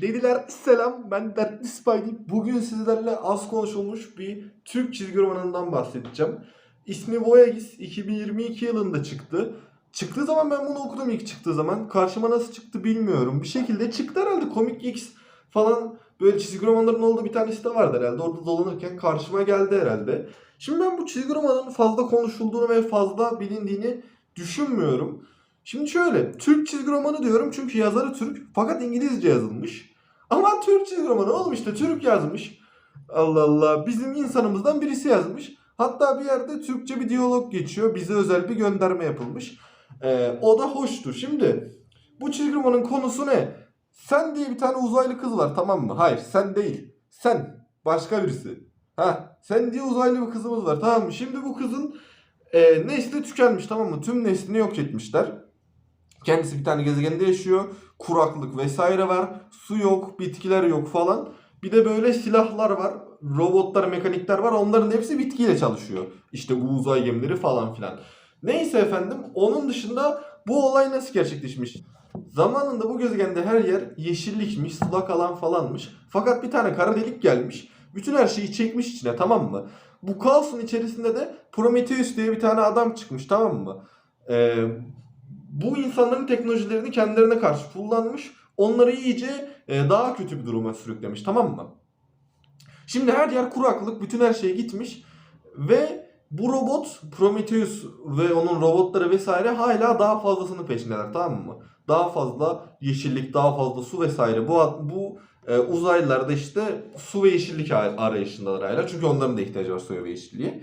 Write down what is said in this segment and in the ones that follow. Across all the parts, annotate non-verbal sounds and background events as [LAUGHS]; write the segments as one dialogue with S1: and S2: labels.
S1: Dediler selam ben Dertli Spidey. Bugün sizlerle az konuşulmuş bir Türk çizgi romanından bahsedeceğim. İsmi Voyagis 2022 yılında çıktı. Çıktığı zaman ben bunu okudum ilk çıktığı zaman. Karşıma nasıl çıktı bilmiyorum. Bir şekilde çıktı herhalde Comic X falan böyle çizgi romanların olduğu bir tane site vardı herhalde. Orada dolanırken karşıma geldi herhalde. Şimdi ben bu çizgi romanın fazla konuşulduğunu ve fazla bilindiğini düşünmüyorum. Şimdi şöyle, Türk çizgi romanı diyorum çünkü yazarı Türk fakat İngilizce yazılmış. Ama Türk çizgi romanı oğlum işte Türk yazmış. Allah Allah bizim insanımızdan birisi yazmış. Hatta bir yerde Türkçe bir diyalog geçiyor. Bize özel bir gönderme yapılmış. Ee, o da hoştu. Şimdi bu çizgi romanın konusu ne? Sen diye bir tane uzaylı kız var tamam mı? Hayır sen değil. Sen. Başka birisi. Ha, sen diye uzaylı bir kızımız var tamam mı? Şimdi bu kızın e, nesli tükenmiş tamam mı? Tüm neslini yok etmişler. Kendisi bir tane gezegende yaşıyor. Kuraklık vesaire var. Su yok, bitkiler yok falan. Bir de böyle silahlar var. Robotlar, mekanikler var. Onların hepsi bitkiyle çalışıyor. İşte bu uzay gemileri falan filan. Neyse efendim. Onun dışında bu olay nasıl gerçekleşmiş? Zamanında bu gezegende her yer yeşillikmiş, sulak alan falanmış. Fakat bir tane kara delik gelmiş. Bütün her şeyi çekmiş içine tamam mı? Bu kaosun içerisinde de Prometheus diye bir tane adam çıkmış tamam mı? Ee, bu insanların teknolojilerini kendilerine karşı kullanmış. Onları iyice e, daha kötü bir duruma sürüklemiş tamam mı? Şimdi her yer kuraklık, bütün her şey gitmiş ve bu robot Prometheus ve onun robotları vesaire hala daha fazlasını peşindeler tamam mı? Daha fazla yeşillik, daha fazla su vesaire. Bu bu e, uzaylılar da işte su ve yeşillik ar- arayışındalar hala. Çünkü onların da ihtiyacı var suya ve yeşilliğe.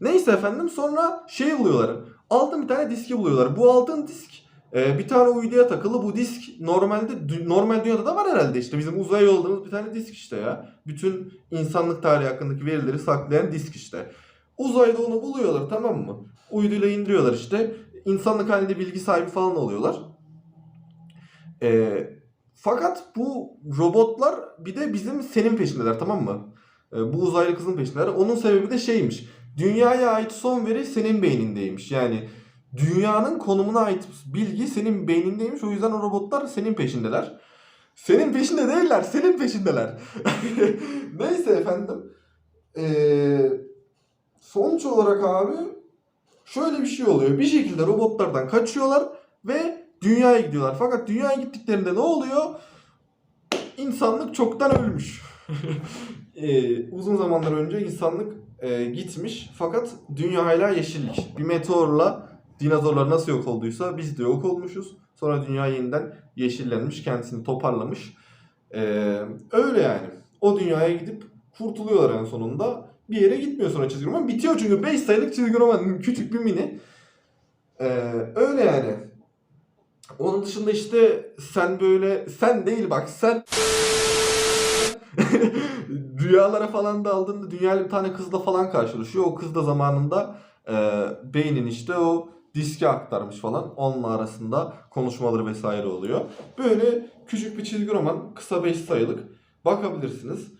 S1: Neyse efendim sonra şey buluyorlar. Altın bir tane diski buluyorlar. Bu altın disk e, bir tane uyduya takılı. Bu disk normalde normal dünyada da var herhalde işte. Bizim uzaya yolladığımız bir tane disk işte ya. Bütün insanlık tarihi hakkındaki verileri saklayan disk işte. Uzayda onu buluyorlar tamam mı? Uyduyla indiriyorlar işte. İnsanlık halinde bilgi sahibi falan oluyorlar. Ee, fakat bu robotlar bir de bizim senin peşindeler tamam mı? Ee, bu uzaylı kızın peşindeler. Onun sebebi de şeymiş. Dünyaya ait son veri senin beynindeymiş. Yani dünyanın konumuna ait bilgi senin beynindeymiş. O yüzden o robotlar senin peşindeler. Senin peşinde değiller, senin peşindeler. [LAUGHS] Neyse efendim. Ee, sonuç olarak abi şöyle bir şey oluyor. Bir şekilde robotlardan kaçıyorlar ve dünyaya gidiyorlar. Fakat dünyaya gittiklerinde ne oluyor? İnsanlık çoktan ölmüş. Ee, uzun zamanlar önce insanlık e, gitmiş. Fakat dünya hala yeşillik. Bir meteorla dinozorlar nasıl yok olduysa biz de yok olmuşuz. Sonra dünya yeniden yeşillenmiş, kendisini toparlamış. Ee, öyle yani. O dünyaya gidip kurtuluyorlar en sonunda. Bir yere gitmiyor sonra çizgi roman. Bitiyor çünkü 5 sayılık çizgi roman. Küçük bir mini. Ee, öyle yani. Onun dışında işte sen böyle sen değil bak sen [LAUGHS] rüyalara falan da aldığında dünyayla bir tane kızla falan karşılaşıyor. O kız da zamanında e, beynin işte o diske aktarmış falan. Onunla arasında konuşmaları vesaire oluyor. Böyle küçük bir çizgi roman. Kısa 5 sayılık. Bakabilirsiniz.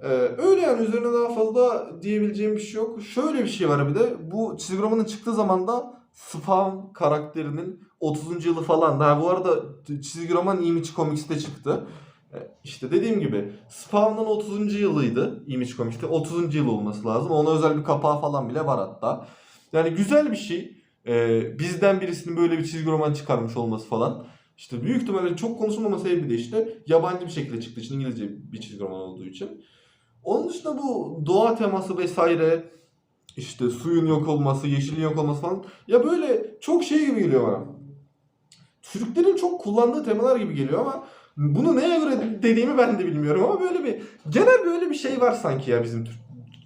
S1: Ee, öyle yani üzerine daha fazla diyebileceğim bir şey yok. Şöyle bir şey var bir de. Bu çizgi romanın çıktığı zaman da Spawn karakterinin 30. yılı falan. Ha, bu arada çizgi roman Image Comics'te çıktı. Ee, İşte dediğim gibi Spawn'ın 30. yılıydı Image Comics'te. 30. yıl olması lazım. Ona özel bir kapağı falan bile var hatta. Yani güzel bir şey. Ee, bizden birisinin böyle bir çizgi roman çıkarmış olması falan. İşte büyük ihtimalle çok konuşulmama sebebi de işte yabancı bir şekilde çıktığı için İngilizce bir çizgi roman olduğu için. Onun dışında bu doğa teması vesaire işte suyun yok olması, yeşilin yok olması falan ya böyle çok şey gibi geliyor bana. Türklerin çok kullandığı temalar gibi geliyor ama bunu neye göre dediğimi ben de bilmiyorum ama böyle bir genel böyle bir şey var sanki ya bizim.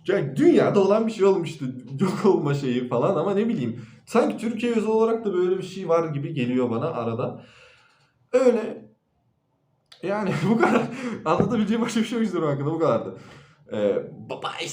S1: Yani dünyada olan bir şey olmuştu. Yok olma şeyi falan ama ne bileyim. Sanki Türkiye özel olarak da böyle bir şey var gibi geliyor bana arada. Öyle. Yani [LAUGHS] bu kadar. Anlatabileceğim başka bir şey yok hakkında bu kadardı. Ee, bye bye.